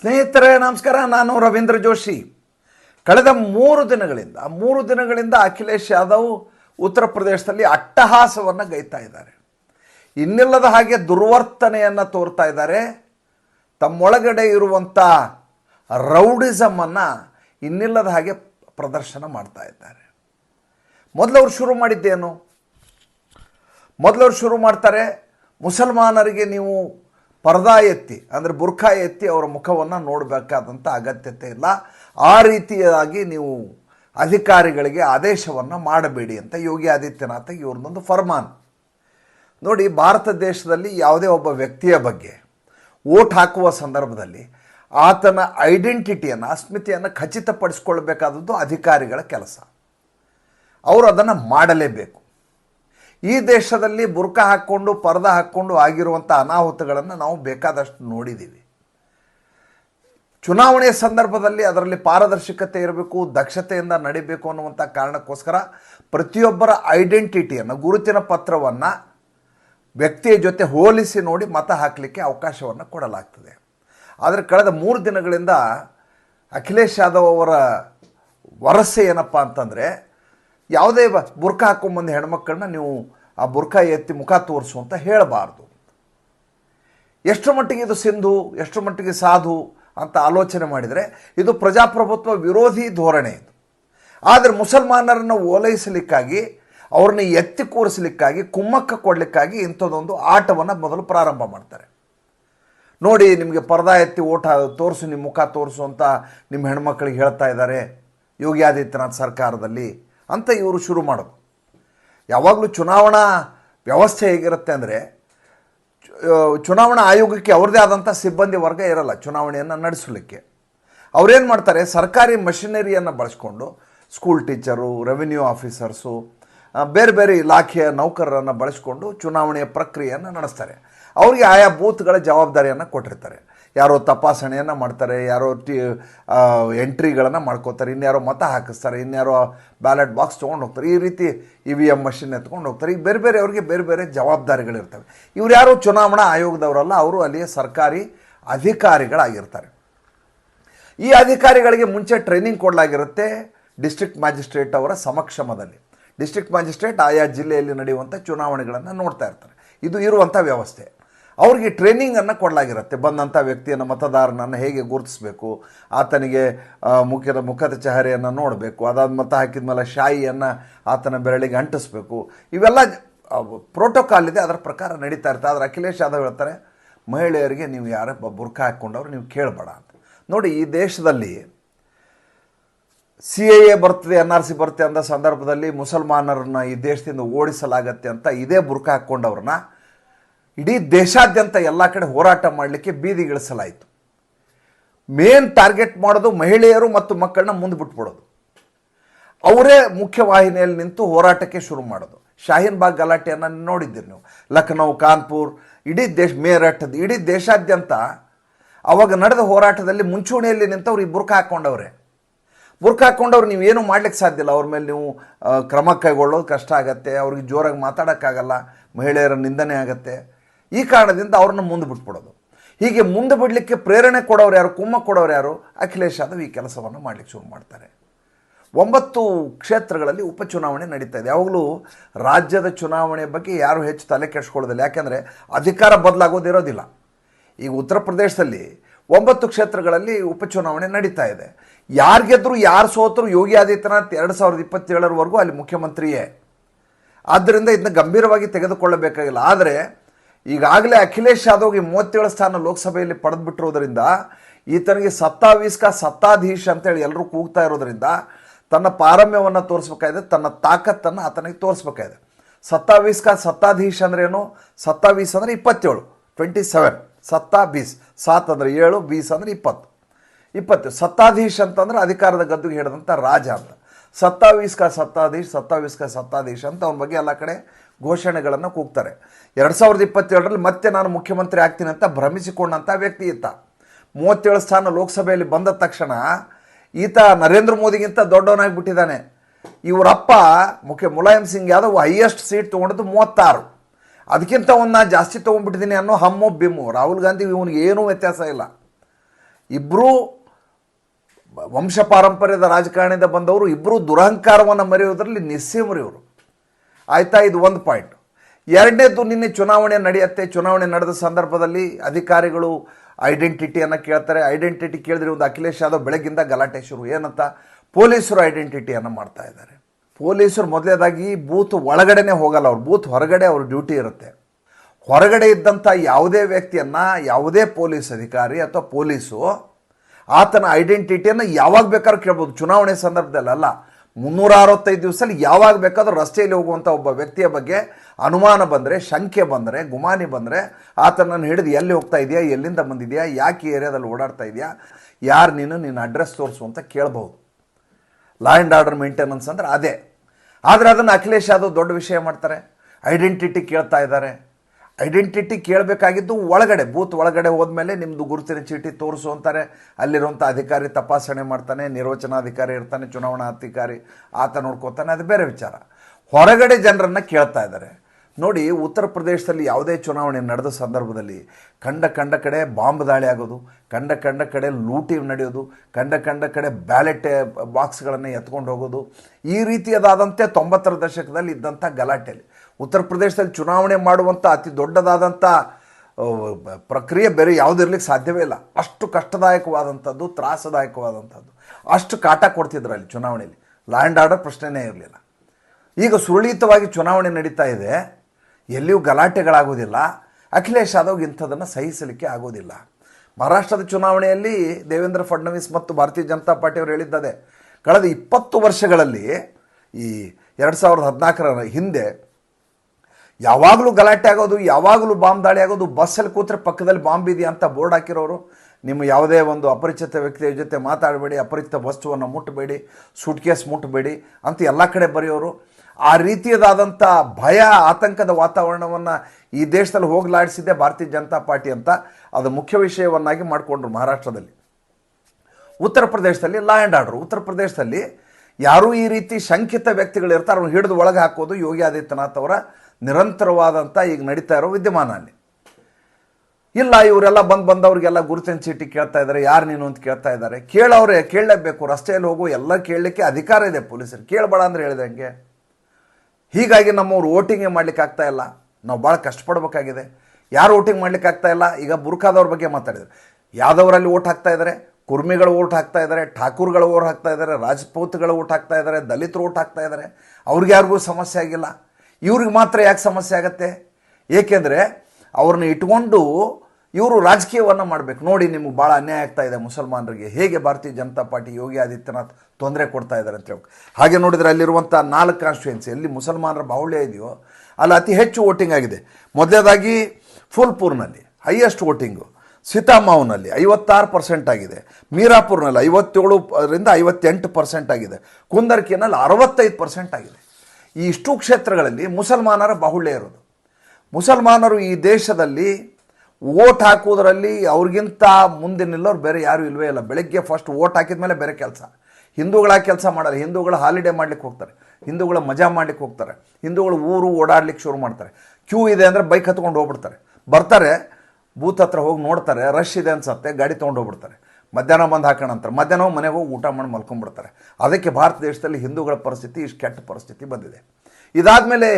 ಸ್ನೇಹಿತರೆ, ನಮಸ್ಕಾರ. ನಾನು ರವೀಂದ್ರ ಜೋಶಿ. ಕಳೆದ ಮೂರು ದಿನಗಳಿಂದ ಮೂರು ದಿನಗಳಿಂದ ಅಖಿಲೇಶ್ ಯಾದವ್ ಉತ್ತರ ಪ್ರದೇಶದಲ್ಲಿ ಅಟ್ಟಹಾಸವನ್ನು ಗೈತಾ ಇದ್ದಾರೆ. ಇನ್ನಿಲ್ಲದ ಹಾಗೆ ದುರ್ವರ್ತನೆಯನ್ನು ತೋರ್ತಾ ಇದ್ದಾರೆ. ತಮ್ಮೊಳಗಡೆ ಇರುವಂಥ ರೌಡಿಸಮನ್ನು ಇನ್ನಿಲ್ಲದ ಹಾಗೆ ಪ್ರದರ್ಶನ ಮಾಡ್ತಾ ಇದ್ದಾರೆ. ಮೊದಲು ಅವ್ರು ಶುರು ಮಾಡಿದ್ದೇನು? ಮೊದಲವ್ರು ಶುರು ಮಾಡ್ತಾರೆ, ಮುಸಲ್ಮಾನರಿಗೆ ನೀವು ಪರದಾ ಎತ್ತಿ ಅಂದರೆ ಬುರ್ಖಾ ಎತ್ತಿ ಅವರ ಮುಖವನ್ನು ನೋಡಬೇಕಾದಂಥ ಅಗತ್ಯತೆ ಇಲ್ಲ. ಆ ರೀತಿಯಾಗಿ ನೀವು ಅಧಿಕಾರಿಗಳಿಗೆ ಆದೇಶವನ್ನು ಮಾಡಬೇಡಿ ಅಂತ ಯೋಗಿ ಆದಿತ್ಯನಾಥ್ ಇವ್ರದ್ದೊಂದು ಫರ್ಮಾನ್. ನೋಡಿ, ಭಾರತ ದೇಶದಲ್ಲಿ ಯಾವುದೇ ಒಬ್ಬ ವ್ಯಕ್ತಿಯ ಬಗ್ಗೆ ಓಟ್ ಹಾಕುವ ಸಂದರ್ಭದಲ್ಲಿ ಆತನ ಐಡೆಂಟಿಟಿಯನ್ನು, ಅಸ್ಮಿತೆಯನ್ನು ಖಚಿತಪಡಿಸ್ಕೊಳ್ಬೇಕಾದದ್ದು ಅಧಿಕಾರಿಗಳ ಕೆಲಸ. ಅವರು ಅದನ್ನು ಮಾಡಲೇಬೇಕು. ಈ ದೇಶದಲ್ಲಿ ಬುರ್ಕ ಹಾಕ್ಕೊಂಡು, ಪರ್ದ ಹಾಕ್ಕೊಂಡು ಆಗಿರುವಂಥ ಅನಾಹುತಗಳನ್ನು ನಾವು ಬೇಕಾದಷ್ಟು ನೋಡಿದ್ದೀವಿ ಚುನಾವಣೆಯ ಸಂದರ್ಭದಲ್ಲಿ ಅದರಲ್ಲಿ ಪಾರದರ್ಶಕತೆ ಇರಬೇಕು, ದಕ್ಷತೆಯಿಂದ ನಡಿಬೇಕು ಅನ್ನುವಂಥ ಕಾರಣಕ್ಕೋಸ್ಕರ ಪ್ರತಿಯೊಬ್ಬರ ಐಡೆಂಟಿಟಿಯನ್ನು, ಗುರುತಿನ ಪತ್ರವನ್ನು ವ್ಯಕ್ತಿಯ ಜೊತೆ ಹೋಲಿಸಿ ನೋಡಿ ಮತ ಹಾಕಲಿಕ್ಕೆ ಅವಕಾಶವನ್ನು ಕೊಡಲಾಗ್ತದೆ. ಆದರೆ ಕಳೆದ ಮೂರು ದಿನಗಳಿಂದ ಅಖಿಲೇಶ್ ಯಾದವ್ ಅವರ ವರಸೆ ಏನಪ್ಪ ಅಂತಂದರೆ ಯಾವುದೇ ಬ ಬುರ್ಕ ಹಾಕ್ಕೊಂಬಂದು ಹೆಣ್ಮಕ್ಕಳನ್ನ ನೀವು ಆ ಬುರ್ಖ ಎತ್ತಿ ಮುಖ ತೋರಿಸು ಅಂತ ಹೇಳಬಾರ್ದು. ಎಷ್ಟು ಮಟ್ಟಿಗೆ ಇದು ಸಿಂಧು ಎಷ್ಟು ಮಟ್ಟಿಗೆ ಸಾಧು ಅಂತ ಆಲೋಚನೆ ಮಾಡಿದರೆ ಇದು ಪ್ರಜಾಪ್ರಭುತ್ವ ವಿರೋಧಿ ಧೋರಣೆ ಇದು. ಆದರೆ ಮುಸಲ್ಮಾನರನ್ನು ಓಲೈಸಲಿಕ್ಕಾಗಿ, ಅವ್ರನ್ನ ಎತ್ತಿ ಕೂರಿಸಲಿಕ್ಕಾಗಿ, ಕುಮ್ಮಕ್ಕ ಕೊಡಲಿಕ್ಕಾಗಿ ಇಂಥದ್ದೊಂದು ಆಟವನ್ನು ಮೊದಲು ಪ್ರಾರಂಭ ಮಾಡ್ತಾರೆ. ನೋಡಿ, ನಿಮಗೆ ಪರದಾ ಎತ್ತಿ ಓಟ ತೋರಿಸು ನಿಮ್ಮ ಮುಖ ತೋರಿಸು ಅಂತ ನಿಮ್ಮ ಹೆಣ್ಮಕ್ಳಿಗೆ ಹೇಳ್ತಾ ಇದ್ದಾರೆ ಯೋಗಿ ಆದಿತ್ಯನಾಥ್ ಸರ್ಕಾರದಲ್ಲಿ. ಅಂತ ಇವರು ಶುರು ಮಾಡೋದು. ಯಾವಾಗಲೂ ಚುನಾವಣಾ ವ್ಯವಸ್ಥೆ ಹೇಗಿರುತ್ತೆ ಅಂದರೆ ಚುನಾವಣಾ ಆಯೋಗಕ್ಕೆ ಅವ್ರದ್ದೇ ಆದಂಥ ಸಿಬ್ಬಂದಿ ವರ್ಗ ಇರಲ್ಲ ಚುನಾವಣೆಯನ್ನು ನಡೆಸಲಿಕ್ಕೆ. ಅವ್ರೇನು ಮಾಡ್ತಾರೆ, ಸರ್ಕಾರಿ ಮಷಿನರಿಯನ್ನು ಬಳಸ್ಕೊಂಡು ಸ್ಕೂಲ್ ಟೀಚರು, ರೆವಿನ್ಯೂ ಆಫೀಸರ್ಸು ಬೇರೆ ಬೇರೆ ಇಲಾಖೆಯ ನೌಕರರನ್ನು ಬಳಸ್ಕೊಂಡು ಚುನಾವಣೆಯ ಪ್ರಕ್ರಿಯೆಯನ್ನು ನಡೆಸ್ತಾರೆ. ಅವರಿಗೆ ಆಯಾ ಬೂತ್ಗಳ ಜವಾಬ್ದಾರಿಯನ್ನು ಕೊಟ್ಟಿರ್ತಾರೆ. ಯಾರೋ ತಪಾಸಣೆಯನ್ನು ಮಾಡ್ತಾರೆ, ಯಾರೋ ಟಿ ಎಂಟ್ರಿಗಳನ್ನು ಮಾಡ್ಕೋತಾರೆ, ಇನ್ಯಾರೋ ಮತ ಹಾಕಿಸ್ತಾರೆ, ಇನ್ಯಾರೋ ಬ್ಯಾಲೆಟ್ ಬಾಕ್ಸ್ ತೊಗೊಂಡು ಹೋಗ್ತಾರೆ, ಈ ರೀತಿ ಇ ವಿ ಎಂ ಮಷಿನ್ ಎತ್ಕೊಂಡು ಹೋಗ್ತಾರೆ. ಈಗ ಬೇರೆ ಬೇರೆ ಅವ್ರಿಗೆ ಬೇರೆ ಬೇರೆ ಜವಾಬ್ದಾರಿಗಳಿರ್ತವೆ ಇವ್ರು ಯಾರು ಚುನಾವಣಾ ಆಯೋಗದವರಲ್ಲ, ಅವರು ಅಲ್ಲಿಯ ಸರ್ಕಾರಿ ಅಧಿಕಾರಿಗಳಾಗಿರ್ತಾರೆ. ಈ ಅಧಿಕಾರಿಗಳಿಗೆ ಮುಂಚೆ ಟ್ರೈನಿಂಗ್ ಕೊಡಲಾಗಿರುತ್ತೆ ಡಿಸ್ಟ್ರಿಕ್ಟ್ ಮ್ಯಾಜಿಸ್ಟ್ರೇಟ್ ಅವರ ಸಮಕ್ಷಮದಲ್ಲಿ. ಡಿಸ್ಟ್ರಿಕ್ಟ್ ಮ್ಯಾಜಿಸ್ಟ್ರೇಟ್ ಆಯಾ ಜಿಲ್ಲೆಯಲ್ಲಿ ನಡೆಯುವಂಥ ಚುನಾವಣೆಗಳನ್ನು ನೋಡ್ತಾ ಇರ್ತಾರೆ. ಇದು ಇರುವಂಥ ವ್ಯವಸ್ಥೆ. ಅವ್ರಿಗೆ ಟ್ರೈನಿಂಗನ್ನು ಕೊಡಲಾಗಿರುತ್ತೆ. ಬಂದಂಥ ವ್ಯಕ್ತಿಯನ್ನು, ಮತದಾರನನ್ನು ಹೇಗೆ ಗುರುತಿಸಬೇಕು, ಆತನಿಗೆ ಮುಖ್ಯದ ಮುಖದ ಚಹರೆಯನ್ನು ನೋಡಬೇಕು, ಅದಾದ ಮತ ಹಾಕಿದ ಮೇಲೆ ಶಾಯಿಯನ್ನು ಆತನ ಬೆರಳಿಗೆ ಅಂಟಿಸ್ಬೇಕು. ಇವೆಲ್ಲ ಪ್ರೋಟೋಕಾಲ್ ಇದೆ, ಅದರ ಪ್ರಕಾರ ನಡೀತಾ ಇರ್ತದೆ ಆದರೆ ಅಖಿಲೇಶ್ ಯಾದವ್ ಹೇಳ್ತಾರೆ, ಮಹಿಳೆಯರಿಗೆ ನೀವು ಯಾರೇ ಬುರ್ಕ ಹಾಕ್ಕೊಂಡವ್ರು, ನೀವು ಕೇಳಬೇಡ ಅಂತ. ನೋಡಿ, ಈ ದೇಶದಲ್ಲಿ ಸಿ ಎ ಎ ಬರ್ತದೆ ಎನ್ ಆರ್ ಸಿ ಬರುತ್ತೆ ಅಂದ ಸಂದರ್ಭದಲ್ಲಿ ಮುಸಲ್ಮಾನರನ್ನ ಈ ದೇಶದಿಂದ ಓಡಿಸಲಾಗತ್ತೆ ಅಂತ ಇದೇ ಬುರ್ಕ ಹಾಕ್ಕೊಂಡವ್ರನ್ನ ಇಡೀ ದೇಶಾದ್ಯಂತ ಎಲ್ಲ ಕಡೆ ಹೋರಾಟ ಮಾಡಲಿಕ್ಕೆ ಬೀದಿಗಿಳಿಸಲಾಯಿತು ಮೇನ್ ಟಾರ್ಗೆಟ್ ಮಾಡೋದು ಮಹಿಳೆಯರು ಮತ್ತು ಮಕ್ಕಳನ್ನ ಮುಂದೆ ಬಿಟ್ಬಿಡೋದು. ಅವರೇ ಮುಖ್ಯವಾಹಿನಿಯಲ್ಲಿ ನಿಂತು ಹೋರಾಟಕ್ಕೆ ಶುರು ಮಾಡೋದು. ಶಾಹೀನ್ ಬಾಗ್ ಗಲಾಟೆಯನ್ನು ನೋಡಿದ್ದೀರಿ ನೀವು. ಲಖನೌ, ಕಾನ್ಪುರ್, ಇಡೀ ದೇಶ ಮೇರಠ್ ಇಡೀ ದೇಶಾದ್ಯಂತ ಅವಾಗ ನಡೆದ ಹೋರಾಟದಲ್ಲಿ ಮುಂಚೂಣಿಯಲ್ಲಿ ನಿಂತವ್ರು ಈ ಬುರ್ಕ ಹಾಕ್ಕೊಂಡವ್ರೆ. ಬುರ್ಕ ಹಾಕ್ಕೊಂಡವ್ರು ನೀವೇನು ಮಾಡ್ಲಿಕ್ಕೆ ಸಾಧ್ಯ ಇಲ್ಲ. ಅವ್ರ ಮೇಲೆ ನೀವು ಕ್ರಮ ಕೈಗೊಳ್ಳೋದು ಕಷ್ಟ ಆಗತ್ತೆ. ಅವ್ರಿಗೆ ಜೋರಾಗಿ ಮಾತಾಡೋಕ್ಕಾಗಲ್ಲ. ಮಹಿಳೆಯರ ನಿಂದನೆ ಆಗತ್ತೆ. ಈ ಕಾರಣದಿಂದ ಅವ್ರನ್ನ ಮುಂದೆ ಬಿಟ್ಬಿಡೋದು. ಹೀಗೆ ಮುಂದೆ ಬಿಡಲಿಕ್ಕೆ ಪ್ರೇರಣೆ ಕೊಡೋರು ಯಾರು ಕುಮ್ಮ ಕೊಡೋರು ಯಾರು? ಅಖಿಲೇಶ್ ಯಾದವ್ ಈ ಕೆಲಸವನ್ನು ಮಾಡ್ಲಿಕ್ಕೆ ಶುರು ಮಾಡ್ತಾರೆ. ಒಂಬತ್ತು ಕ್ಷೇತ್ರಗಳಲ್ಲಿ ಉಪಚುನಾವಣೆ ನಡೀತಾ ಇದೆ. ಯಾವಾಗಲೂ ರಾಜ್ಯದ ಚುನಾವಣೆ ಬಗ್ಗೆ ಯಾರು ಹೆಚ್ಚು ತಲೆ ಕೆಡಿಸ್ಕೊಳ್ಳೋದಿಲ್ಲ. ಯಾಕೆಂದರೆ ಅಧಿಕಾರ ಬದಲಾಗೋದಿರೋದಿಲ್ಲ ಈಗ ಉತ್ತರ ಪ್ರದೇಶದಲ್ಲಿ ಒಂಬತ್ತು ಕ್ಷೇತ್ರಗಳಲ್ಲಿ ಉಪಚುನಾವಣೆ ನಡೀತಾ ಇದೆ. ಯಾರು ಯಾರು ಸೋತರು ಯೋಗಿ ಆದಿತ್ಯನಾಥ್ ಎರಡು ಸಾವಿರದ ಇಪ್ಪತ್ತೇಳರವರೆಗೂ ಅಲ್ಲಿ ಮುಖ್ಯಮಂತ್ರಿಯೇ. ಆದ್ದರಿಂದ ಇದನ್ನ ಗಂಭೀರವಾಗಿ ತೆಗೆದುಕೊಳ್ಳಬೇಕಾಗಿಲ್ಲ. ಆದರೆ ಈಗಾಗಲೇ ಅಖಿಲೇಶ್ ಯಾದವ್ಗೆ ಮೂವತ್ತೇಳು ಸ್ಥಾನ ಲೋಕಸಭೆಯಲ್ಲಿ ಪಡೆದುಬಿಟ್ಟಿರೋದ್ರಿಂದ ಈತನಿಗೆ ಸತ್ತಾವೀಸ್ಕ ಸತ್ತಾಧೀಶ್ ಅಂತೇಳಿ ಎಲ್ಲರೂ ಕೂಗ್ತಾ ಇರೋದ್ರಿಂದ ತನ್ನ ಪಾರಮ್ಯವನ್ನು ತೋರಿಸ್ಬೇಕಾಗಿದೆ, ತನ್ನ ತಾಕತ್ತನ್ನು ಆತನಿಗೆ ತೋರಿಸ್ಬೇಕಾಗಿದೆ. ಸತ್ತಾವೀಸ್ಕ ಸತ್ತಾಧೀಶ್ ಅಂದ್ರೇನು ಸತ್ತಾವೀಸ್ ಅಂದರೆ ಇಪ್ಪತ್ತೇಳು ಟ್ವೆಂಟಿ ಸೆವೆನ್ ಸತ್ತಾ ಬೀಸ್ ಸಾತ್ ಅಂದರೆ ಏಳು, ಬೀಸ್ ಅಂದರೆ ಇಪ್ಪತ್ತು. ಇಪ್ಪತ್ತು ಸತ್ತಾಧೀಶ್ ಅಂತಂದ್ರೆ ಅಧಿಕಾರದ ಗದ್ದುಗೆ ಹಿಡಿದಂಥ ರಾಜ ಅಂತ. ಸತ್ತಾವೀಸ್ಕ ಸತ್ತಾಧೀಶ್ ಸತ್ತಾವೀಸ್ಕ ಸತ್ತಾಧೀಶ್ ಅಂತ ಅವನ ಬಗ್ಗೆ ಎಲ್ಲ ಕಡೆ ಘೋಷಣೆಗಳನ್ನು ಕೂಗ್ತಾರೆ. ಎರಡು ಸಾವಿರದ ಇಪ್ಪತ್ತೇಳರಲ್ಲಿ ಮತ್ತೆ ನಾನು ಮುಖ್ಯಮಂತ್ರಿ ಆಗ್ತೀನಿ ಅಂತ ಭ್ರಮಿಸಿಕೊಂಡಂಥ ವ್ಯಕ್ತಿ ಈತ ಮೂವತ್ತೇಳು ಸ್ಥಾನ ಲೋಕಸಭೆಯಲ್ಲಿ ಬಂದ ತಕ್ಷಣ ಈತ ನರೇಂದ್ರ ಮೋದಿಗಿಂತ ದೊಡ್ಡವನಾಗಿಬಿಟ್ಟಿದ್ದಾನೆ. ಇವರಪ್ಪ ಮುಖ್ಯ ಮುಲಾಯಂ ಸಿಂಗ್ ಯಾದವ್ ಹೈಯೆಸ್ಟ್ ಸೀಟ್ ತೊಗೊಂಡದ್ದು ಮೂವತ್ತಾರು. ಅದಕ್ಕಿಂತ ಒಂದು ನಾನು ಜಾಸ್ತಿ ತೊಗೊಂಡ್ಬಿಟ್ಟಿದ್ದೀನಿ ಅನ್ನೋ ಹಮ್ಮು ಬಿಮ್ಮು. ರಾಹುಲ್ ಗಾಂಧಿ ಇವನಿಗೆ ಏನೂ ವ್ಯತ್ಯಾಸ ಇಲ್ಲ. ಇಬ್ಬರೂ ವಂಶ ಪಾರಂಪರ್ಯದ ರಾಜಕಾರಣದಿಂದ ಬಂದವರು ಇಬ್ಬರೂ ದುರಹಂಕಾರವನ್ನು ಮರೆಯುವುದರಲ್ಲಿ ನಿಸ್ಸೀಮರು ಇವರು ಆಯ್ತಾ? ಇದು ಒಂದು ಪಾಯಿಂಟ್ ಎರಡನೇದು ನಿನ್ನೆ ಚುನಾವಣೆ ನಡೆಯುತ್ತೆ. ಚುನಾವಣೆ ನಡೆದ ಸಂದರ್ಭದಲ್ಲಿ ಅಧಿಕಾರಿಗಳು ಐಡೆಂಟಿಟಿಯನ್ನು ಕೇಳ್ತಾರೆ. ಐಡೆಂಟಿಟಿ ಕೇಳಿದ್ರೆ ಒಂದು ಅಖಿಲೇಶ್ ಯಾದವ್ ಬೆಳಗ್ಗಿಂದ ಗಲಾಟೆ ಶುರು. ಏನಂತ? ಪೊಲೀಸರು ಐಡೆಂಟಿಟಿಯನ್ನು ಮಾಡ್ತಾ ಇದ್ದಾರೆ. ಪೊಲೀಸರು ಮೊದಲೇದಾಗಿ ಬೂತ್ ಒಳಗಡೆನೆ ಹೋಗಲ್ಲ ಅವ್ರು. ಬೂತ್ ಹೊರಗಡೆ ಅವ್ರ ಡ್ಯೂಟಿ ಇರುತ್ತೆ. ಹೊರಗಡೆ ಇದ್ದಂಥ ಯಾವುದೇ ವ್ಯಕ್ತಿಯನ್ನು, ಯಾವುದೇ ಪೊಲೀಸ್ ಅಧಿಕಾರಿ ಅಥವಾ ಪೊಲೀಸು ಆತನ ಐಡೆಂಟಿಟಿಯನ್ನು ಯಾವಾಗ ಬೇಕಾದ್ರೂ ಕೇಳ್ಬೋದು. ಚುನಾವಣೆ ಸಂದರ್ಭದಲ್ಲಿ ಮುನ್ನೂರ ಅರವತ್ತೈದು ದಿವಸದಲ್ಲಿ ಯಾವಾಗ ಬೇಕಾದರೂ ರಸ್ತೆಯಲ್ಲಿ ಹೋಗುವಂಥ ಒಬ್ಬ ವ್ಯಕ್ತಿಯ ಬಗ್ಗೆ ಅನುಮಾನ ಬಂದರೆ, ಶಂಕೆ ಬಂದರೆ, ಗುಮಾನಿ ಬಂದರೆ, ಆತನನ್ನು ಹಿಡಿದು ಎಲ್ಲಿ ಹೋಗ್ತಾ ಇದೆಯಾ, ಎಲ್ಲಿಂದ ಬಂದಿದೆಯಾ, ಯಾಕೆ ಏರಿಯಾದಲ್ಲಿ ಓಡಾಡ್ತಾ ಇದೆಯಾ, ಯಾರು ನೀನು, ನಿನ್ನ ಅಡ್ರೆಸ್ ತೋರಿಸು ಅಂತ ಕೇಳ್ಬೋದು ಲಾ ಆ್ಯಂಡ್ ಆರ್ಡರ್ ಮೇಂಟೆನೆನ್ಸ್ ಅಂದರೆ ಅದೇ. ಆದರೆ ಅದನ್ನು ಅಖಿಲೇಶ್ ಯಾದವ್ ದೊಡ್ಡ ವಿಷಯ ಮಾಡ್ತಾರೆ. ಐಡೆಂಟಿಟಿ ಕೇಳ್ತಾ ಇದ್ದಾರೆ. ಐಡೆಂಟಿಟಿ ಕೇಳಬೇಕಾಗಿದ್ದು ಒಳಗಡೆ, ಬೂತ್ ಒಳಗಡೆ ಹೋದ್ಮೇಲೆ ನಿಮ್ಮದು ಗುರುತಿನ ಚೀಟಿ ತೋರಿಸು ಅಂತಾರೆ. ಅಲ್ಲಿರುವಂಥ ಅಧಿಕಾರಿ ತಪಾಸಣೆ ಮಾಡ್ತಾನೆ, ನಿರ್ವಚನಾಧಿಕಾರಿ ಇರ್ತಾನೆ, ಚುನಾವಣಾ ಅಧಿಕಾರಿ ಆತ ನೋಡ್ಕೋತಾನೆ, ಅದು ಬೇರೆ ವಿಚಾರ. ಹೊರಗಡೆ ಜನರನ್ನು ಕೇಳ್ತಾ ಇದ್ದಾರೆ. ನೋಡಿ, ಉತ್ತರ ಪ್ರದೇಶದಲ್ಲಿ ಯಾವುದೇ ಚುನಾವಣೆ ನಡೆದ ಸಂದರ್ಭದಲ್ಲಿ ಕಂಡ ಕಂಡ ಕಡೆ ಬಾಂಬ್ ದಾಳಿ ಆಗೋದು, ಕಂಡ ಕಂಡ ಕಡೆ ಲೂಟಿ ನಡೆಯೋದು, ಕಂಡ ಕಂಡ ಕಡೆ ಬ್ಯಾಲೆಟ್ ಬಾಕ್ಸ್ಗಳನ್ನು ಎತ್ಕೊಂಡು ಹೋಗೋದು, ಈ ರೀತಿಯದಾದಂತೆ ತೊಂಬತ್ತರ ದಶಕದಲ್ಲಿ ಇದ್ದಂಥ ಗಲಾಟೆಯಲ್ಲಿ ಉತ್ತರ ಪ್ರದೇಶದಲ್ಲಿ ಚುನಾವಣೆ ಮಾಡುವಂಥ ಅತಿ ದೊಡ್ಡದಾದಂಥ ಪ್ರಕ್ರಿಯೆ ಬೇರೆ ಯಾವುದೂ ಇರ್ಲಿಕ್ಕೆ ಸಾಧ್ಯವೇ ಇಲ್ಲ. ಅಷ್ಟು ಕಷ್ಟದಾಯಕವಾದಂಥದ್ದು, ತ್ರಾಸದಾಯಕವಾದಂಥದ್ದು. ಅಷ್ಟು ಕಾಟ ಕೊಡ್ತಿದ್ರು ಅಲ್ಲಿ ಚುನಾವಣೆಯಲ್ಲಿ ಲಾ ಆ್ಯಂಡ್ ಆರ್ಡರ್ ಪ್ರಶ್ನೆನೇ ಇರಲಿಲ್ಲ. ಈಗ ಸುರಳಿತವಾಗಿ ಚುನಾವಣೆ ನಡೀತಾ ಇದೆ. ಎಲ್ಲಿಯೂ ಗಲಾಟೆಗಳಾಗೋದಿಲ್ಲ ಅಖಿಲೇಶ್ ಯಾದವ್ ಇಂಥದನ್ನು ಸಹಿಸಲಿಕ್ಕೆ ಆಗೋದಿಲ್ಲ ಮಹಾರಾಷ್ಟ್ರದ ಚುನಾವಣೆಯಲ್ಲಿ ದೇವೇಂದ್ರ ಫಡ್ನವೀಸ್ ಮತ್ತು ಭಾರತೀಯ ಜನತಾ ಪಾರ್ಟಿಯವರು ಹೇಳಿದ್ದದೆ, ಕಳೆದ ಇಪ್ಪತ್ತು ವರ್ಷಗಳಲ್ಲಿ ಈ ಎರಡು ಸಾವಿರದ ಹದಿನಾಲ್ಕರ ಹಿಂದೆ ಯಾವಾಗಲೂ ಗಲಾಟೆ ಆಗೋದು, ಯಾವಾಗಲೂ ಬಾಂಬ್ ದಾಳಿ ಆಗೋದು ಬಸ್ಸಲ್ಲಿ ಕೂತ್ರೆ ಪಕ್ಕದಲ್ಲಿ ಬಾಂಬ್ ಇದೆಯಾ ಅಂತ ಬೋರ್ಡ್ ಹಾಕಿರೋರು. ನಿಮ್ಮ ಯಾವುದೇ ಒಂದು ಅಪರಿಚಿತ ವ್ಯಕ್ತಿಯ ಜೊತೆ ಮಾತಾಡಬೇಡಿ, ಅಪರಿಚಿತ ವಸ್ತುವನ್ನು ಮುಟ್ಟಬೇಡಿ ಸೂಟ್ಕೇಸ್ ಮುಟ್ಟಬೇಡಿ ಅಂತ ಎಲ್ಲ ಕಡೆ ಬರೆಯೋರು. ಆ ರೀತಿಯದಾದಂಥ ಭಯ, ಆತಂಕದ ವಾತಾವರಣವನ್ನು ಈ ದೇಶದಲ್ಲಿ ಹೋಗಲಾಡಿಸಿದ್ದೆ ಭಾರತೀಯ ಜನತಾ ಪಾರ್ಟಿ ಅಂತ ಅದು ಮುಖ್ಯ ವಿಷಯವನ್ನಾಗಿ ಮಾಡಿಕೊಂಡ್ರು ಮಹಾರಾಷ್ಟ್ರದಲ್ಲಿ. ಉತ್ತರ ಪ್ರದೇಶದಲ್ಲಿ ಲಾ ಆ್ಯಂಡ್ ಆರ್ಡರ್ ಉತ್ತರ ಪ್ರದೇಶದಲ್ಲಿ ಯಾರೂ ಈ ರೀತಿ ಶಂಕಿತ ವ್ಯಕ್ತಿಗಳು ಇರ್ತಾರೆ ಅವ್ರನ್ನ ಹಿಡಿದು ಒಳಗೆ ಹಾಕೋದು ಯೋಗಿ ಆದಿತ್ಯನಾಥ್ ಅವರ ನಿರಂತರವಾದಂಥ ಈಗ ನಡೀತಾ ಇರೋ ವಿದ್ಯಮಾನ ಅಲ್ಲಿ ಇಲ್ಲ, ಇವರೆಲ್ಲ ಬಂದು ಬಂದವ್ರಿಗೆಲ್ಲ ಗುರುತಿನ ಚೀಟಿ ಕೇಳ್ತಾ ಇದ್ದಾರೆ, ಯಾರು ನೀನು ಅಂತ ಕೇಳ್ತಾ ಇದ್ದಾರೆ. ಕೇಳೋರೆ ಕೇಳಲೇಬೇಕು, ರಸ್ತೆಯಲ್ಲಿ ಹೋಗೋ, ಎಲ್ಲ ಕೇಳಲಿಕ್ಕೆ ಅಧಿಕಾರ ಇದೆ ಪೊಲೀಸರು ಕೇಳಬೇಡ ಅಂದ್ರೆ ಹೇಳಿದಂಗೆ ಹಂಗೆ. ಹೀಗಾಗಿ ನಮ್ಮವ್ರು ವೋಟಿಂಗೇ ಮಾಡ್ಲಿಕ್ಕೆ ಆಗ್ತಾ ಇಲ್ಲ. ನಾವು ಭಾಳ ಕಷ್ಟಪಡಬೇಕಾಗಿದೆ. ಯಾರು ವೋಟಿಂಗ್ ಮಾಡ್ಲಿಕ್ಕೆ ಆಗ್ತಾ ಇಲ್ಲ? ಈಗ ಬುರ್ಖಾದವ್ರ ಬಗ್ಗೆ ಮಾತಾಡಿದ್ರು. ಯಾದವರಲ್ಲಿ ಓಟ್ ಹಾಕ್ತಾ ಇದ್ದಾರೆ? ಕುರ್ಮಿಗಳು ಓಟ್ ಹಾಕ್ತಾ ಇದ್ದಾರೆ, ಠಾಕೂರ್ಗಳು ಓಟ್ ಹಾಕ್ತಾ ಇದ್ದಾರೆ, ರಾಜಪೂತ್ಗಳು ಓಟ್ ಹಾಕ್ತಾ ಇದ್ದಾರೆ, ದಲಿತರು ಓಟ್ ಹಾಕ್ತಾ ಇದ್ದಾರೆ. ಅವ್ರಿಗೆ ಯಾರಿಗೂ ಸಮಸ್ಯೆ ಆಗಿಲ್ಲ. ಇವ್ರಿಗೆ ಮಾತ್ರ ಯಾಕೆ ಸಮಸ್ಯೆ ಆಗತ್ತೆ? ಏಕೆಂದರೆ ಅವ್ರನ್ನ ಇಟ್ಕೊಂಡು ಇವರು ರಾಜಕೀಯವನ್ನು ಮಾಡಬೇಕು. ನೋಡಿ ನಿಮಗೆ ಭಾಳ ಅನ್ಯಾಯ ಆಗ್ತಾ ಇದೆ ಮುಸಲ್ಮಾನರಿಗೆ. ಹೇಗೆ ಭಾರತೀಯ ಜನತಾ ಪಾರ್ಟಿ ಯೋಗಿ ಆದಿತ್ಯನಾಥ್ ತೊಂದರೆ ಕೊಡ್ತಾ ಇದ್ದಾರೆ ಅಂತ ಹೇಳಿ ಹಾಗೆ ನೋಡಿದರೆ ಅಲ್ಲಿರುವಂಥ ನಾಲ್ಕು ಕಾನ್ಸ್ಟಿಟ್ಯೂನ್ಸಿ ಎಲ್ಲಿ ಮುಸಲ್ಮಾನರ ಬಾಹುಳ್ಯ ಇದೆಯೋ, ಅಲ್ಲಿ ಅತಿ ಹೆಚ್ಚು ವೋಟಿಂಗ್ ಆಗಿದೆ. ಮೊದಲೇದಾಗಿ ಫುಲ್ಪುರ್ನಲ್ಲಿ ಹೈಯೆಸ್ಟ್ ವೋಟಿಂಗು ಸೀತಾಮಾವ್ನಲ್ಲಿ ಐವತ್ತಾರು ಪರ್ಸೆಂಟ್ ಆಗಿದೆ. ಮೀರಾಪುರ್ನಲ್ಲಿ ಐವತ್ತೇಳರಿಂದ ಐವತ್ತೆಂಟು ಪರ್ಸೆಂಟ್ ಆಗಿದೆ. ಕುಂದರ್ಕಿನಲ್ಲಿ ಅರವತ್ತೈದು ಪರ್ಸೆಂಟ್ ಆಗಿದೆ. ಈ ಇಷ್ಟು ಕ್ಷೇತ್ರಗಳಲ್ಲಿ ಮುಸಲ್ಮಾನರ ಬಾಹುಳ್ಯ ಇರೋದು. ಮುಸಲ್ಮಾನರು ಈ ದೇಶದಲ್ಲಿ ಓಟ್ ಹಾಕುವುದರಲ್ಲಿ ಅವ್ರಿಗಿಂತ ಮುಂದೆ ನಿಲ್ಲೋರು ಬೇರೆ ಯಾರೂ ಇಲ್ಲವೇ ಇಲ್ಲ. ಬೆಳಗ್ಗೆ ಫಸ್ಟ್ ಓಟ್ ಹಾಕಿದ ಮೇಲೆ ಬೇರೆ ಕೆಲಸ. ಹಿಂದೂಗಳ ಕೆಲಸ ಮಾಡಲ್ಲ. ಹಿಂದೂಗಳು ಹಾಲಿಡೇ ಮಾಡ್ಲಿಕ್ಕೆ ಹೋಗ್ತಾರೆ. ಹಿಂದೂಗಳ ಮಜಾ ಮಾಡ್ಲಿಕ್ಕೆ ಹೋಗ್ತಾರೆ. ಹಿಂದೂಗಳು ಊರು ಓಡಾಡ್ಲಿಕ್ಕೆ ಶುರು ಮಾಡ್ತಾರೆ. ಕ್ಯೂ ಇದೆ ಅಂದರೆ ಬೈಕ್ ಹತ್ಕೊಂಡು ಹೋಗ್ಬಿಡ್ತಾರೆ. ಬರ್ತಾರೆ, ಬೂತ್ ಹತ್ರ ಹೋಗಿ ನೋಡ್ತಾರೆ ರಶ್ ಇದೆ ಅನ್ಸತ್ತೆ, ಗಾಡಿ ತೊಗೊಂಡು ಹೋಗ್ಬಿಡ್ತಾರೆ. ಮಧ್ಯಾಹ್ನ ಬಂದು ಹಾಕೋಣ ಅಂತಾರೆ ಮಧ್ಯಾಹ್ನ ಮನೆಗೆ ಹೋಗಿ ಊಟ ಮಾಡಿ ಮಲ್ಕೊಂಡ್ಬಿಡ್ತಾರೆ. ಅದಕ್ಕೆ ಭಾರತ ದೇಶದಲ್ಲಿ ಹಿಂದೂಗಳ ಪರಿಸ್ಥಿತಿ ಇಷ್ಟು ಕೆಟ್ಟ ಪರಿಸ್ಥಿತಿ ಬಂದಿದೆ. ಇದಾದಮೇಲೆ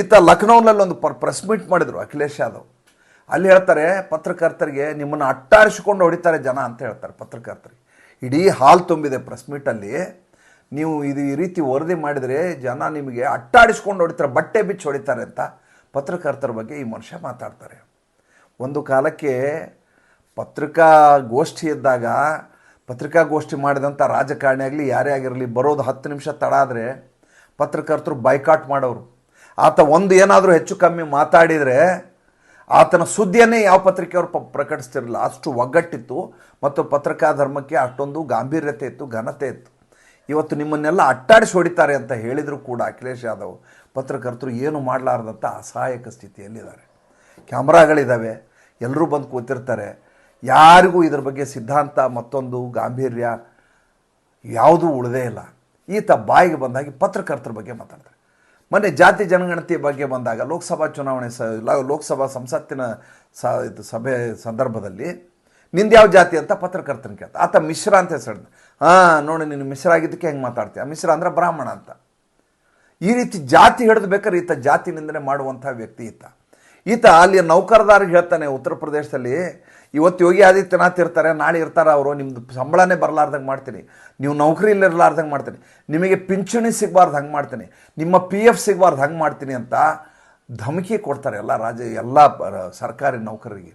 ಈತ ಲಖನೌನಲ್ಲಿ ಒಂದು ಪರ್ ಪ್ರೆಸ್ ಮೀಟ್ ಮಾಡಿದರು ಅಖಿಲೇಶ್ ಯಾದವ್. ಅಲ್ಲಿ ಹೇಳ್ತಾರೆ, ಪತ್ರಕರ್ತರಿಗೆ ನಿಮ್ಮನ್ನು ಅಟ್ಟಾರಿಸಿಕೊಂಡು ಹೊಡಿತಾರೆ ಜನ ಅಂತ ಹೇಳ್ತಾರೆ ಪತ್ರಕರ್ತರಿಗೆ. ಇಡೀ ಹಾಲ್ ತುಂಬಿದೆ ಪ್ರೆಸ್ ಮೀಟಲ್ಲಿ ನೀವು ಇದು ಈ ರೀತಿ ವರದಿ ಮಾಡಿದರೆ ಜನ ನಿಮಗೆ ಅಟ್ಟಾಡಿಸ್ಕೊಂಡು ಹೊಡಿತಾರೆ, ಬಟ್ಟೆ ಬಿಚ್ಚಿ ಹೊಡಿತಾರೆ ಅಂತ ಪತ್ರಕರ್ತರ ಬಗ್ಗೆ ಈ ಮನುಷ್ಯ ಮಾತಾಡ್ತಾರೆ. ಒಂದು ಕಾಲಕ್ಕೆ ಪತ್ರಿಕಾಗೋಷ್ಠಿ ಇದ್ದಾಗ ಪತ್ರಿಕಾಗೋಷ್ಠಿ ಮಾಡಿದಂಥ ರಾಜಕಾರಣಿ ಆಗಲಿ, ಯಾರೇ ಆಗಿರಲಿ, ಬರೋದು ಹತ್ತು ನಿಮಿಷ ತಡ ಆದರೆ ಪತ್ರಕರ್ತರು ಬೈಕಾಟ್ ಮಾಡೋರು. ಆತ ಒಂದು ಏನಾದರೂ ಹೆಚ್ಚು ಕಮ್ಮಿ ಮಾತಾಡಿದರೆ ಆತನ ಸುದ್ದಿಯನ್ನೇ ಯಾವ ಪತ್ರಿಕೆಯವರು ಪ ಪ್ರಕಟಿಸ್ತಿರಲಿಲ್ಲ. ಅಷ್ಟು ಒಗ್ಗಟ್ಟಿತ್ತು ಮತ್ತು ಪತ್ರಿಕಾ ಧರ್ಮಕ್ಕೆ ಅಷ್ಟೊಂದು ಗಾಂಭೀರ್ಯತೆ ಇತ್ತು, ಘನತೆ ಇತ್ತು. ಇವತ್ತು ನಿಮ್ಮನ್ನೆಲ್ಲ ಅಟ್ಟಾಡಿಸಿ ಹೊಡಿತಾರೆ ಅಂತ ಹೇಳಿದರೂ ಕೂಡ ಅಖಿಲೇಶ್ ಯಾದವ್. ಪತ್ರಕರ್ತರು ಏನು ಮಾಡಲಾರ್ದಂಥ ಅಸಹಾಯಕ ಸ್ಥಿತಿಯಲ್ಲಿದ್ದಾರೆ. ಕ್ಯಾಮ್ರಾಗಳಿದ್ದಾವೆ ಎಲ್ಲರೂ ಬಂದು ಕೂತಿರ್ತಾರೆ. ಯಾರಿಗೂ ಇದ್ರ ಬಗ್ಗೆ ಸಿದ್ಧಾಂತ ಮತ್ತೊಂದು ಗಾಂಭೀರ್ಯ ಯಾವುದೂ ಉಳಿದೇ ಇಲ್ಲ. ಈತ ಬಾಯಿಗೆ ಬಂದಾಗಿ ಪತ್ರಕರ್ತರ ಬಗ್ಗೆ ಮಾತಾಡ್ತಾರೆ. ಮೊನ್ನೆ ಜಾತಿ ಜನಗಣತಿ ಬಗ್ಗೆ ಬಂದಾಗ ಲೋಕಸಭಾ ಚುನಾವಣೆ ಸ ಲೋಕಸಭಾ ಸಂಸತ್ತಿನ ಸ, ಇದು ಸಭೆ ಸಂದರ್ಭದಲ್ಲಿ ನಿಂದು ಯಾವ ಜಾತಿ ಅಂತ ಪತ್ರಕರ್ತನ ಕೇಳ್ತ. ಆತ ಮಿಶ್ರ ಅಂತ ಹೆಸರು ಹಾಂ, ನೋಡಿ, ನೀನು ಮಿಶ್ರ ಆಗಿದ್ದಕ್ಕೆ ಹೆಂಗೆ ಮಾತಾಡ್ತೀಯ? ಮಿಶ್ರ ಅಂದ್ರೆ ಬ್ರಾಹ್ಮಣ ಅಂತ. ಈ ರೀತಿ ಜಾತಿ ಹಿಡಿದು ಬೇಕಾದ್ರೆ ಈತ ಜಾತಿ ನಿಂದನೆ ಮಾಡುವಂಥ ವ್ಯಕ್ತಿ ಈತ. ಈತ ಅಲ್ಲಿ ನೌಕರದಾರಿಗೆ ಹೇಳ್ತಾನೆ, ಉತ್ತರ ಪ್ರದೇಶದಲ್ಲಿ ಇವತ್ತು ಯೋಗಿ ಆದಿತ್ಯನಾಥ್ ಇರ್ತಾರೆ, ನಾಳೆ ಇರ್ತಾರೆ ಅವರು ನಿಮ್ಮದು ಸಂಬಳನೇ ಬರಲಾರ್ದಂಗೆ ಮಾಡ್ತೀನಿ. ನೀವು ನೌಕರಿ ಇಲ್ಲಿರಲಾರ್ದಂಗೆ ಮಾಡ್ತೀನಿ. ನಿಮಗೆ ಪಿಂಚಣಿ ಸಿಗಬಾರ್ದು ಹಂಗೆ ಮಾಡ್ತೀನಿ. ನಿಮ್ಮ ಪಿ ಎಫ್ ಸಿಗಬಾರ್ದು ಹಂಗೆ ಮಾಡ್ತೀನಿ ಅಂತ ಧಮಕಿ ಕೊಡ್ತಾರೆ ಎಲ್ಲ ರಾಜ ಎಲ್ಲ ಸರ್ಕಾರಿ ನೌಕರರಿಗೆ.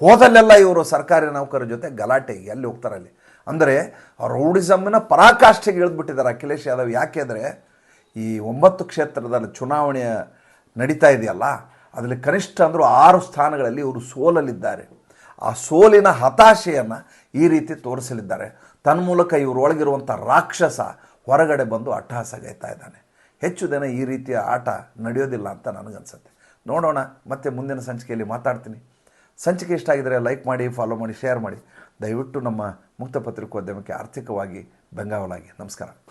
ಹೋದಲ್ಲೆಲ್ಲ ಇವರು ಸರ್ಕಾರಿ ನೌಕರರ ಜೊತೆ ಗಲಾಟೆಗೆ ಎಲ್ಲಿ ಹೋಗ್ತಾರೆ ಅಲ್ಲಿ? ಅಂದರೆ ರೌಡಿಸಮ್ನ ಪರಾಕಾಷ್ಠೆಗೆ ಇಳಿದ್ಬಿಟ್ಟಿದ್ದಾರೆ ಅಖಿಲೇಶ್ ಯಾದವ್. ಯಾಕೆ ಅಂದರೆ ಈ ಒಂಬತ್ತು ಕ್ಷೇತ್ರದಲ್ಲಿ ಚುನಾವಣೆ ನಡೀತಾ ಇದೆಯಲ್ಲ, ಅದರಲ್ಲಿ ಕನಿಷ್ಠ ಅಂದರೂ ಆರು ಸ್ಥಾನಗಳಲ್ಲಿ ಇವರು ಸೋಲಲಿದ್ದಾರೆ ಆ ಸೋಲಿನ ಹತಾಶೆಯನ್ನು ಈ ರೀತಿ ತೋರಿಸಲಿದ್ದಾರೆ. ತನ್ಮೂಲಕ ಇವರೊಳಗಿರುವಂಥ ರಾಕ್ಷಸ ಹೊರಗಡೆ ಬಂದು ಅಟ್ಟಹಾಸಗೈತಾ ಇದ್ದಾನೆ. ಹೆಚ್ಚು ದಿನ ಈ ರೀತಿಯ ಆಟ ನಡೆಯೋದಿಲ್ಲ ಅಂತ ನನಗನ್ಸುತ್ತೆ. ನೋಡೋಣ, ಮತ್ತೆ ಮುಂದಿನ ಸಂಚಿಕೆಯಲ್ಲಿ ಮಾತಾಡ್ತೀನಿ. ಸಂಚಿಕೆ ಇಷ್ಟ ಆಗಿದರೆ ಲೈಕ್ ಮಾಡಿ, ಫಾಲೋ ಮಾಡಿ, ಶೇರ್ ಮಾಡಿ. ದಯವಿಟ್ಟು ನಮ್ಮ ಮುಕ್ತ ಪತ್ರಿಕೋದ್ಯಮಕ್ಕೆ ಆರ್ಥಿಕವಾಗಿ ಬೆಂಗಾವಲಾಗಿ. ನಮಸ್ಕಾರ.